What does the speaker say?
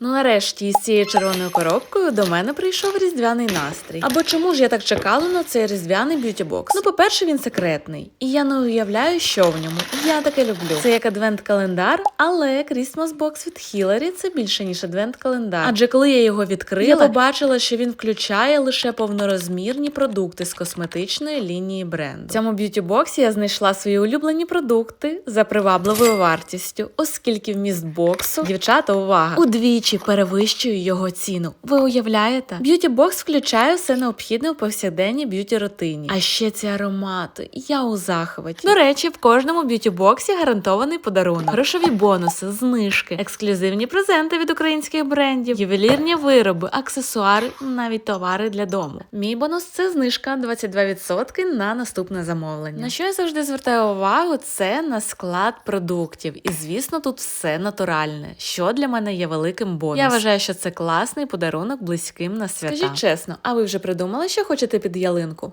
Ну нарешті із цією червоною коробкою до мене прийшов різдвяний настрій. Або чому ж я так чекала на цей різдвяний б'юті-бокс? Ну, по-перше, він секретний, і я не уявляю, що в ньому. Я таке люблю. Це як адвент-календар, але Christmas бокс від Хіларі це більше ніж адвент-календар. Адже коли я його відкрила, я побачила, що він включає лише повнорозмірні продукти з косметичної лінії бренду. В цьому б'юті-боксі я знайшла свої улюблені продукти за привабливою вартістю, оскільки вміст боксу дівчата, увага, удвічі перевищує його ціну. Ви уявляєте? Б'юті-бокс включає все необхідне у повсякденній б'юті-рутині. А ще ці аромати. Я у захваті. До речі, в кожному б'юті-боксі гарантований подарунок, грошові бонуси, знижки, ексклюзивні презенти від українських брендів, ювелірні вироби, аксесуари, навіть товари для дому. Мій бонус це знижка 22% на наступне замовлення. На що я завжди звертаю увагу, це на склад продуктів. І звісно, тут все натуральне, що для мене є великим бонусом. Я вважаю, що це класний подарунок близьким на свята. Скажіть чесно, а ви вже придумали, що хочете під ялинку?